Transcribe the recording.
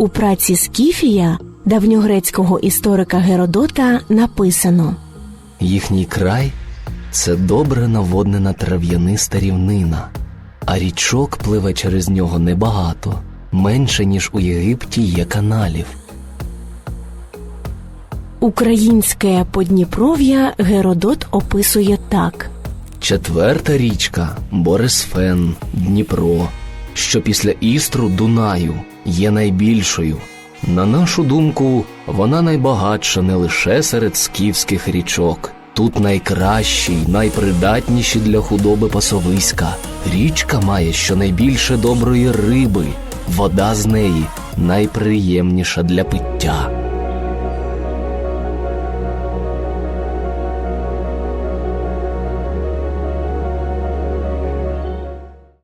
У праці Скіфія давньогрецького історика Геродота написано Їхній край це добре наводнена трав'яниста рівнина, а річок пливе через нього небагато, менше ніж у Єгипті є каналів. Українське Подніпров'я Геродот описує так. Четверта річка Борисфен, Дніпро, що після Істру Дунаю є найбільшою. На нашу думку, вона найбагатша не лише серед скіфських річок. Тут найкращі й найпридатніші для худоби пасовиська. Річка має щонайбільше доброї риби, вода з неї найприємніша для пиття.